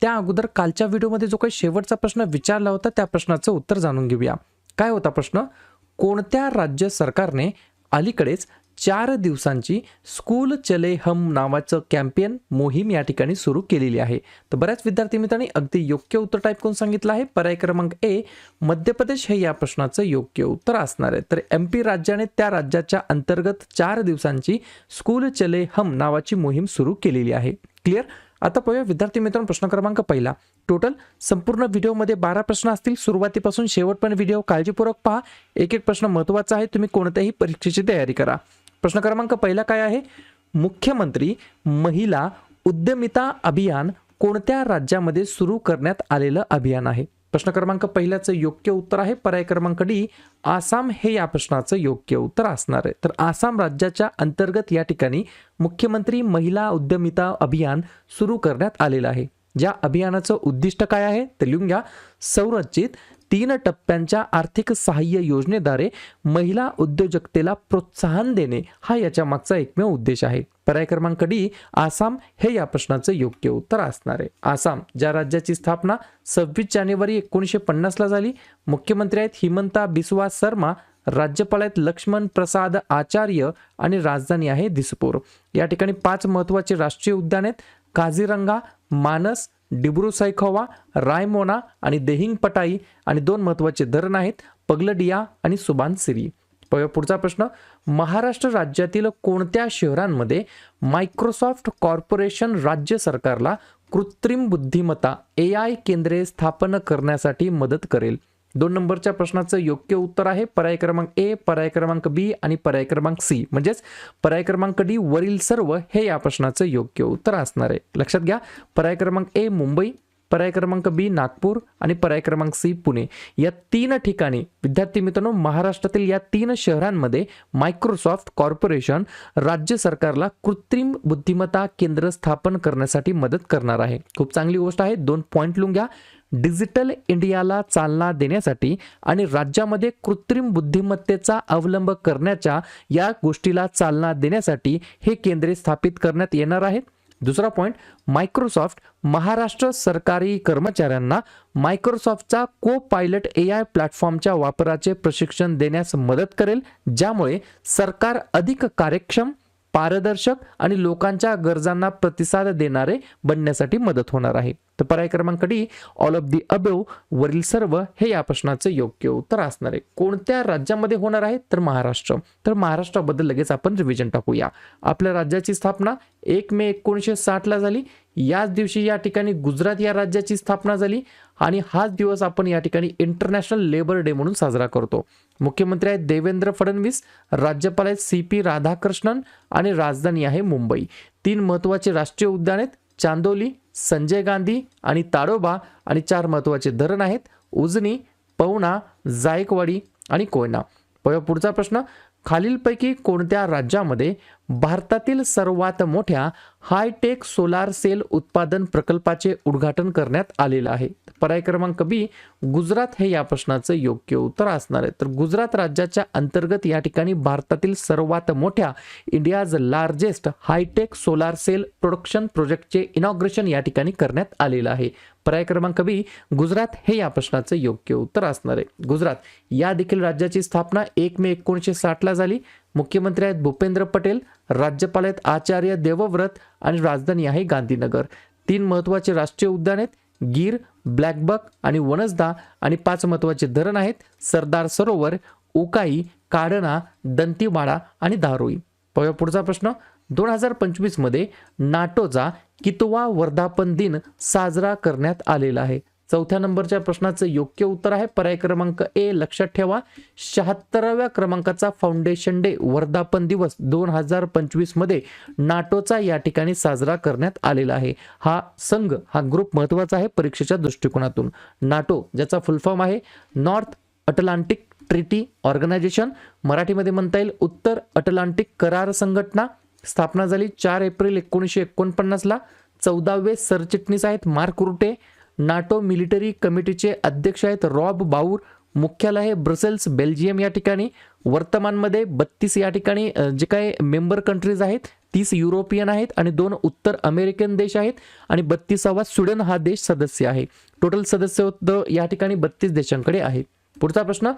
त्या अगोदर कालच्या व्हिडिओमध्ये जो काही शेवटचा प्रश्न विचारला होता त्या प्रश्नाचं उत्तर जाणून घेऊया. काय होता प्रश्न? कोणत्या राज्य सरकारने अलीकडेच चार दिवसांची स्कूल चले हम नावाचं कॅम्पेन मोहीम या ठिकाणी सुरू केलेली आहे? तर बऱ्याच विद्यार्थी मित्रांनी अगदी योग्य उत्तर टाईप करून सांगितलं आहे. पर्याय क्रमांक ए मध्य प्रदेश हे या प्रश्नाचं योग्य उत्तर असणार आहे. तर एम पी राज्याने त्या राज्याच्या अंतर्गत चार दिवसांची स्कूल चले हम नावाची मोहीम सुरू केलेली आहे. क्लिअर आता पाहूया विद्यार्थी मित्रांनो प्रश्न क्रमांक पहिला. टोटल संपूर्ण व्हिडिओमध्ये बारा प्रश्न असतील. सुरुवातीपासून शेवटपर्यंत व्हिडिओ काळजीपूर्वक पहा. एक एक प्रश्न महत्त्वाचा आहे. तुम्ही कोणत्याही परीक्षेची तयारी करा. प्रश्न क्रमांक पहिला काय आहे? मुख्यमंत्री महिला उद्यमिता अभियान कोणत्या राज्यामध्ये सुरू करण्यात आलेलं अभियान आहे? प्रश्न क्रमांक पहिल्याचं योग्य उत्तर आहे. पर्याय क्रमांक डी आसाम हे या प्रश्नाचं योग्य उत्तर असणार आहे. तर आसाम राज्याच्या अंतर्गत या ठिकाणी मुख्यमंत्री महिला उद्यमिता अभियान सुरू करण्यात आलेलं आहे. ज्या अभियानाचं उद्दिष्ट काय आहे तर लिहून घ्या. संरचित तीन टप्प्यांच्या आर्थिक सहाय्य योजनेद्वारे महिला उद्योजकतेला प्रोत्साहन देणे हा याच्या मागचा एकमेव उद्देश आहे. पर्याय क्रमांक डी आसाम हे या प्रश्नाचं योग्य उत्तर असणार आहे. आसाम ज्या राज्याची स्थापना सव्वीस जानेवारी एकोणीसशे पन्नासला झाली मुख्यमंत्री आहेत हिमंता बिस्वा शर्मा राज्यपाल आहेत लक्ष्मण प्रसाद आचार्य आणि राजधानी आहे दिसपूर. या ठिकाणी पाच महत्त्वाचे राष्ट्रीय उद्यान आहेत काझीरंगा मानस डिब्रू सैखोवा रायमोना आणि देहिंग पटाई आणि दोन महत्त्वाचे धरण आहेत पगलडिया आणि सुबान सिरी पाहूया पुढचा प्रश्न. महाराष्ट्र राज्यातील कोणत्या शहरांमध्ये मायक्रोसॉफ्ट कॉर्पोरेशन राज्य सरकारला कृत्रिम बुद्धिमत्ता ए आय केंद्रे स्थापन करण्यासाठी मदत करेल? दोन नंबरच्या प्रश्नाचं योग्य उत्तर आहे. पर्याय क्रमांक ए पर्याय क्रमांक बी आणि पर्याय क्रमांक सी. म्हणजेच पर्याय क्रमांक डी वरील सर्व हे या प्रश्नाचं योग्य उत्तर असणार आहे. लक्षात घ्या पर्याय क्रमांक ए मुंबई पर्याय क्रमांक बी नागपूर आणि पर्याय क्रमांक सी पुणे. या तीन ठिकाणी विद्यार्थी मित्रांनो महाराष्ट्रातील या तीन शहरांमध्ये मायक्रोसॉफ्ट कॉर्पोरेशन राज्य सरकारला कृत्रिम बुद्धिमत्ता केंद्र स्थापन करण्यासाठी मदत करणार आहे. खूप चांगली गोष्ट आहे. दोन पॉईंट लिहून घ्या. डिजिटल इंडियाला चालना देण्यासाठी आणि राज्यामध्ये कृत्रिम बुद्धिमत्तेचा अवलंब करण्याच्या या गोष्टीला चालना देण्यासाठी हे केंद्रे स्थापित करण्यात येणार आहेत. दुसरा पॉईंट मायक्रोसॉफ्ट महाराष्ट्र सरकारी कर्मचाऱ्यांना मायक्रोसॉफ्टचा को पायलट ए आय प्लॅटफॉर्मच्या वापराचे प्रशिक्षण देण्यास मदत करेल ज्यामुळे सरकार अधिक कार्यक्षम पारदर्शक आणि लोकांच्या गरजांना प्रतिसाद देणारे बनण्यासाठी मदत होणार आहे. तर पर्याय क्रमांक D all of the above वरील सर्व हे या प्रश्नाचं योग्य उत्तर असणार आहे. कोणत्या राज्यामध्ये होणार आहे? तर महाराष्ट्र. तर महाराष्ट्राबद्दल लगेच आपण रिव्हिजन टाकूया. आपल्या राज्याची स्थापना एक मे एकोणीसशे साठला झाली. याच दिवशी या ठिकाणी गुजरात या राज्याची स्थापना झाली आणि हाच दिवस आपण या ठिकाणी इंटरनॅशनल लेबर डे म्हणून साजरा करतो. मुख्यमंत्री आहेत देवेंद्र फडणवीस राज्यपाल आहेत सी पी राधाकृष्णन आणि राजधानी आहे मुंबई. तीन महत्त्वाचे राष्ट्रीय उद्यान आहेत चांदोली संजय गांधी आणि ताडोबा आणि चार महत्त्वाचे धरण आहेत उजनी पवना जायकवाडी आणि कोयना. प- पुढचा प्रश्न खालीलपैकी कोणत्या राज्यामध्ये भारतातील सर्वात मोठ्या हायटेक सोलार सेल उत्पादन प्रकल्पाचे उद्घाटन करण्यात आलेलं आहे. पर्याय क्रमांक बी गुजरात हे या प्रश्नाचं योग्य उत्तर असणार आहे. तर गुजरात राज्याच्या अंतर्गत या ठिकाणी भारतातील सर्वात मोठ्या India's largest hitech solar cell production प्रोजेक्टचे इनॉग्रेशन या ठिकाणी करण्यात आलेलं आहे. पर्याय क्रमांक बी गुजरात हे या प्रश्नाचं योग्य उत्तर असणार आहे. गुजरात या देखील राज्याची स्थापना एक मे एकोणीसशे साठला झाली. मुख्यमंत्री आहेत भूपेंद्र पटेल राज्यपाल आहेत आचार्य देवव्रत आणि राजधानी आहे गांधीनगर. तीन महत्त्वाचे राष्ट्रीय उद्यान आहेत गीर ब्लॅकबक आणि वनसदा आणि पाच महत्त्वाचे धरण आहेत सरदार सरोवर उकाई काडणा दंतीवाडा आणि दारोई पाहूया पुढचा प्रश्न. दोन हजार पंचवीसमध्ये नाटोचा कितवा वर्धापन दिन साजरा करण्यात आलेला आहे? चौथ्या नंबरच्या प्रश्नाचं योग्य उत्तर आहे. पर्याय क्रमांक ए लक्षात ठेवा. शहात्तराव्या क्रमांकाचा फाउंडेशन डे वर्धापन दिवस दोन हजार पंचवीसमध्ये नाटोचा या ठिकाणी साजरा करण्यात आलेला आहे. हा संघ हा ग्रुप महत्त्वाचा आहे परीक्षेच्या दृष्टिकोनातून. नाटो ज्याचा फुल फॉर्म आहे नॉर्थ अटलांटिक ट्रिटी ऑर्गनायझेशन मराठीमध्ये म्हणता येईल उत्तर अटलांटिक करार संघटना. स्थापना झाली चार एप्रिल एकोणीसशे एकोणपन्नासला. चौदावे सरचिटणीस आहेत मार्क रुटे. नाटो मिलिटरी कमिटीचे अध्यक्ष आहेत रॉब बाऊर. मुख्यालय आहे ब्रसेल्स बेल्जियम या ठिकाणी. वर्तमानमध्ये बत्तीस या ठिकाणी जे काही मेंबर कंट्रीज आहेत तीस युरोपियन आहेत आणि दोन उत्तर अमेरिकन देश आहेत आणि बत्तीसावा स्वीडन हा देश सदस्य आहे. टोटल सदस्य या ठिकाणी बत्तीस देशांकडे आहे. पुढचा प्रश्न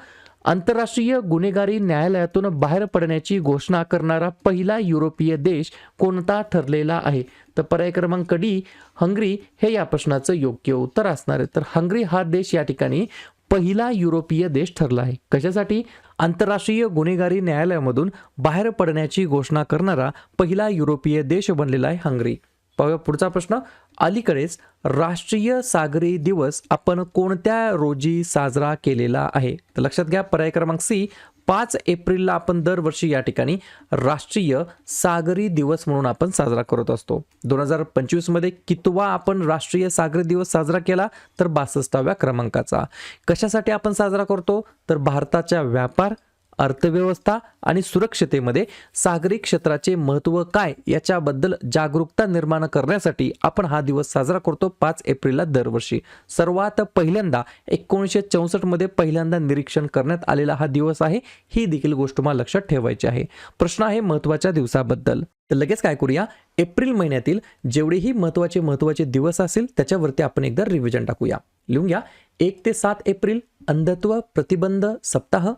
आंतरराष्ट्रीय गुन्हेगारी न्यायालयातून बाहेर पडण्याची घोषणा करणारा पहिला युरोपीय देश कोणता ठरलेला आहे? तर पर्याय क्रमांक डी हंगरी हे या प्रश्नाचं योग्य उत्तर असणार आहे. तर हंगरी हा देश या ठिकाणी पहिला युरोपीय देश ठरला आहे. कशासाठी? आंतरराष्ट्रीय गुन्हेगारी न्यायालयामधून बाहेर पडण्याची घोषणा करणारा पहिला युरोपीय देश बनलेला आहे हंगरी. पाहूया पुढचा प्रश्न. अलीकडेच राष्ट्रीय सागरी दिवस आपण कोणत्या रोजी साजरा केलेला आहे? तर लक्षात घ्या पर्याय क्रमांक सी पाच एप्रिलला आपण दरवर्षी या ठिकाणी राष्ट्रीय सागरी दिवस म्हणून आपण साजरा करत असतो. दोन हजार पंचवीसमध्ये कितवा आपण राष्ट्रीय सागरी दिवस साजरा केला? तर बासष्टाव्या क्रमांकाचा. कशासाठी आपण साजरा करतो? तर भारताच्या व्यापार अर्थव्यवस्था आणि सुरक्षतेमध्ये सागरी क्षेत्राचे महत्त्व काय याच्याबद्दल जागरूकता निर्माण करण्यासाठी आपण हा दिवस साजरा करतो पाच एप्रिलला दरवर्षी. सर्वात पहिल्यांदा एकोणीसशे चौसष्टमध्ये पहिल्यांदा निरीक्षण करण्यात आलेला हा दिवस आहे. ही देखील गोष्ट मला लक्षात ठेवायची आहे. प्रश्न आहे महत्त्वाच्या दिवसाबद्दल. तर लगेच काय करूया? एप्रिल महिन्यातील जेवढेही महत्त्वाचे महत्त्वाचे दिवस असेल त्याच्यावरती आपण एकदा रिव्हिजन टाकूया. लिहून घ्या. एक ते सात एप्रिल अंधत्व प्रतिबंध सप्ताह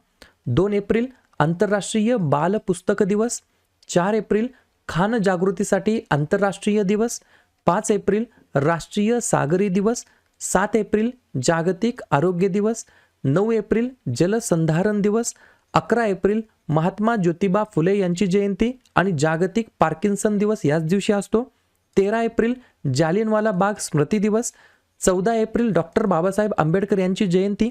दोन एप्रिल आंतरराष्ट्रीय बाल पुस्तक दिवस. चार एप्रिल खान जागृतीसाठी आंतरराष्ट्रीय दिवस. पाच एप्रिल राष्ट्रीय सागरी दिवस. सात एप्रिल जागतिक आरोग्य दिवस. नऊ एप्रिल जलसंधारण दिवस. अकरा एप्रिल महात्मा ज्योतिबा फुले यांची जयंती आणि जागतिक पार्किन्सन दिवस याच दिवशी असतो. तेरा एप्रिल जालियनवाला बाग स्मृती दिवस. चौदा एप्रिल डॉक्टर बाबासाहेब आंबेडकर यांची जयंती.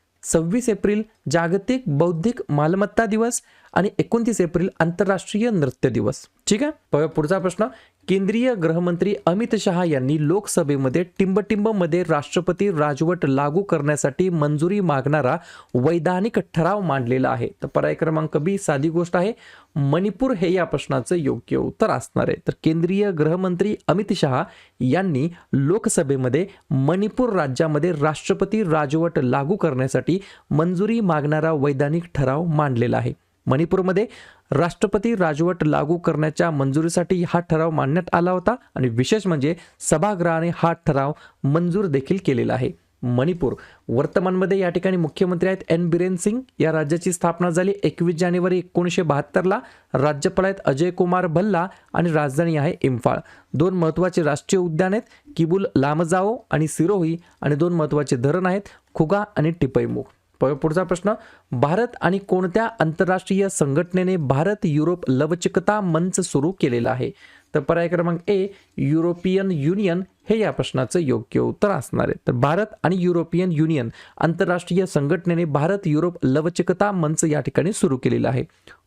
सव्वीस एप्रिल जागतिक बौद्धिक मालमत्ता दिवस आणि एकोणतीस एप्रिल आंतरराष्ट्रीय नृत्य दिवस. ठीक आहे? पुढचा प्रश्न. केंद्रीय गृहमंत्री अमित शहा यांनी लोकसभेमध्ये टिंबटिंबमध्ये राष्ट्रपती राजवट लागू करण्यासाठी मंजुरी मागणारा वैधानिक ठराव मांडलेला आहे. तर पर्याय क्रमांक बी साधी गोष्ट आहे. मणिपूर हे या प्रश्नाचं योग्य उत्तर असणार आहे. तर केंद्रीय गृहमंत्री अमित शहा यांनी लोकसभेमध्ये मणिपूर राज्यामध्ये राष्ट्रपती राजवट लागू करण्यासाठी मंजुरी मागणारा वैधानिक ठराव मांडलेला आहे. मणिपूरमध्ये राष्ट्रपती राजवट लागू करण्याच्या मंजुरीसाठी हा ठराव मांडण्यात आला होता आणि विशेष म्हणजे सभागृहाने हा ठराव मंजूर देखील केलेला आहे. मणिपूर वर्तमानमध्ये या ठिकाणी मुख्यमंत्री आहेत एन. बिरेन सिंग. या राज्याची स्थापना झाली एकवीस जानेवारी एकोणीसशे बहात्तरला. राज्यपाल आहेत अजय कुमार भल्ला आणि राजधानी आहे इम्फाळ. दोन महत्त्वाचे राष्ट्रीय उद्यान आहेत किबुल लामजाओ आणि सिरोही आणि दोन महत्त्वाचे धरण आहेत खुगा आणि टिपैमुख पुढचा प्रश्न भारत आणि कोणत्या आंतरराष्ट्रीय संघटनेने भारत युरोप लवचिकता मंच सुरू केलेला आहे? तर पर्याय क्रमांक ए युरोपियन युनियन हे या प्रश्नाचं योग्य उत्तर असणार आहे. तर भारत आणि युरोपियन युनियन आंतरराष्ट्रीय संघटनेने भारत युरोप लवचिकता मंच या ठिकाणी सुरू केलेला आहे.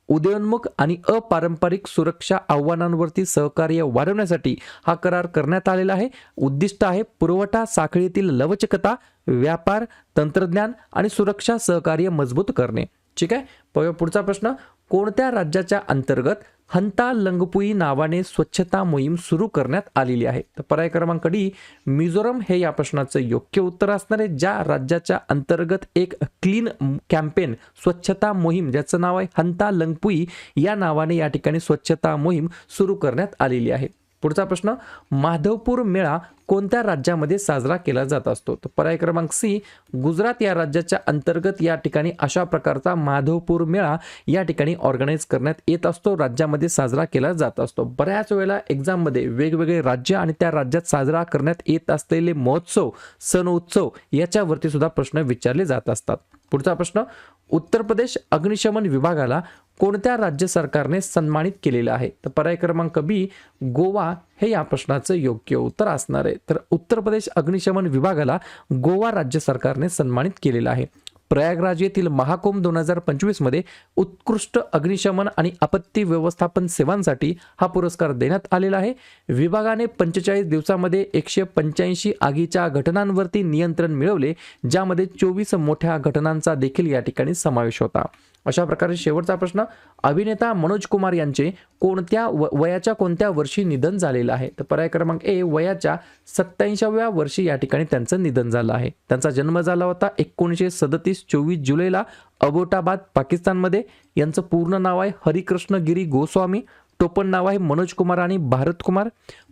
उदयोन्मुख आणि अपारंपरिक सुरक्षा आव्हानांवरती सहकार्य वाढवण्यासाठी हा करार करण्यात आलेला आहे. उद्दिष्ट आहे पुरवठा साखळीतील लवचिकता व्यापार तंत्रज्ञान आणि सुरक्षा सहकार्य मजबूत करणे. ठीक आहे? पुढचा प्रश्न. कोणत्या राज्याच्या अंतर्गत हंता लंगपुई नावाने स्वच्छता मोहीम सुरू करण्यात आलेली आहे? तर पर्याय क्रमांक डी मिझोरम हे या प्रश्नाचं योग्य उत्तर असणार आहे. ज्या राज्याच्या अंतर्गत एक क्लीन कॅम्पेन स्वच्छता मोहीम ज्याचं नाव आहे हंता लंगपुई या नावाने या ठिकाणी स्वच्छता मोहीम सुरू करण्यात आलेली आहे. पुढचा प्रश्न माधवपूर मेळा कोणत्या राज्यामध्ये साजरा केला जात असतो? तर पर्याय क्रमांक सी गुजरात या राज्याच्या अंतर्गत या ठिकाणी अशा प्रकारचा माधवपूर मेळा या ठिकाणी ऑर्गनाईज करण्यात येत असतो राज्यामध्ये साजरा केला जात असतो. बऱ्याच वेळेला एक्झाममध्ये वेगवेगळे राज्य आणि त्या राज्यात साजरा करण्यात येत असलेले महोत्सव सण उत्सव याच्यावरती सुद्धा प्रश्न विचारले जात असतात. पुढचा प्रश्न उत्तर प्रदेश अग्निशमन विभागाला कोणत्या राज्य सरकारने सन्मानित केलेलं आहे? तर पर्याय क्रमांक बी गोवा हे या प्रश्नाचं योग्य उत्तर असणार आहे. तर उत्तर प्रदेश अग्निशमन विभागाला गोवा राज्य सरकारने सन्मानित केलेलं आहे. प्रयागराज येथील महाकुंभ दोन हजार पंचवीसमध्ये उत्कृष्ट अग्निशमन आणि आपत्ती व्यवस्थापन सेवांसाठी हा पुरस्कार देण्यात आलेला आहे. विभागाने पंचेचाळीस दिवसामध्ये एकशे पंच्याऐंशी आगीच्या घटनांवरती नियंत्रण मिळवले ज्यामध्ये चोवीस मोठ्या घटनांचा देखील या ठिकाणी समावेश होता. अशा प्रकारे शेवटचा प्रश्न अभिनेता मनोज कुमार यांचे कोणत्या व वयाच्या कोणत्या वर्षी निधन झालेलं आहे? तर पर्याय क्रमांक ए वयाच्या सत्याऐंशाव्या वर्षी या ठिकाणी त्यांचं निधन झालं आहे. त्यांचा जन्म झाला होता एकोणीसशे सदतीस चोवीस जुलैला अबोटाबाद पाकिस्तानमध्ये. यांचं पूर्ण नाव आहे हरिकृष्ण गिरी गोस्वामी. टोपण नाव आहे मनोज कुमार आणि भारत कुमार.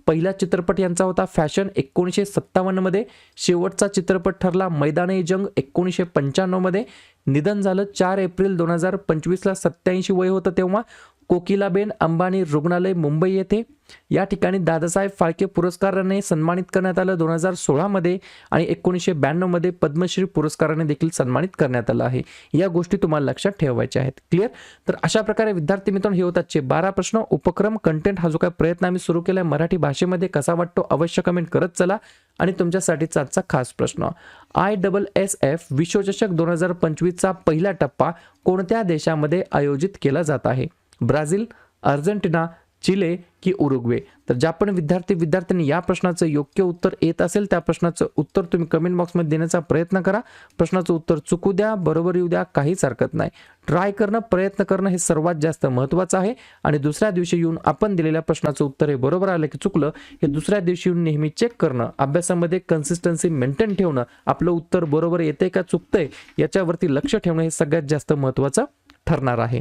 पहिला चित्रपट यांचा होता फॅशन एकोणीसशे सत्तावन्नमध्ये. शेवटचा चित्रपट ठरला मैदानी जंग एकोणीसशे पंच्याण्णवमध्ये. निधन झालं चार एप्रिल दोन हजार पंचवीसला. सत्याऐंशी वय होतं तेव्हा कोकिलाबेन अंबानी रुग्णालय मुंबई येथे. या ठिकाणी दादासाहेब फाळके पुरस्काराने सन्मानित करण्यात आलं दोन हजार सोळामध्ये आणि एकोणीसशे ब्याण्णवमध्ये पद्मश्री पुरस्काराने देखील सन्मानित करण्यात आलं आहे. या गोष्टी तुम्हाला लक्षात ठेवायच्या आहेत. क्लिअर तर अशा प्रकारे विद्यार्थी मित्रांनो हे होतात बारा प्रश्न. उपक्रम कंटेंट हा जो काय प्रयत्न आम्ही सुरू केला आहे मराठी भाषेमध्ये कसा वाटतो अवश्य कमेंट करत चला. आणि तुमच्यासाठीचा आजचा खास प्रश्न. आय डबल एस एफ विश्वचषक दोन हजार पंचवीसचा पहिला टप्पा कोणत्या देशामध्ये आयोजित केला जात आहे? ब्राझील अर्जेंटिना चिले की उरुग्वे. तर ज्या पण विद्यार्थी विद्यार्थ्यांनी या प्रश्नाचं योग्य उत्तर येत असेल त्या प्रश्नाचं उत्तर तुम्ही कमेंट बॉक्समध्ये देण्याचा प्रयत्न करा. प्रश्नाचं उत्तर चुकू द्या बरोबर येऊ द्या काहीच हरकत नाही. ट्राय करणं प्रयत्न करणं हे सर्वात जास्त महत्त्वाचं आहे. आणि दुसऱ्या दिवशी येऊन आपण दिलेल्या प्रश्नाचं उत्तर हे बरोबर आलं की चुकलं हे दुसऱ्या दिवशी येऊन नेहमी चेक करणं अभ्यासामध्ये कन्सिस्टन्सी मेंटेन ठेवणं आपलं उत्तर बरोबर येते का चुकतंय याच्यावरती लक्ष ठेवणं हे सगळ्यात जास्त महत्त्वाचं ठरणार आहे.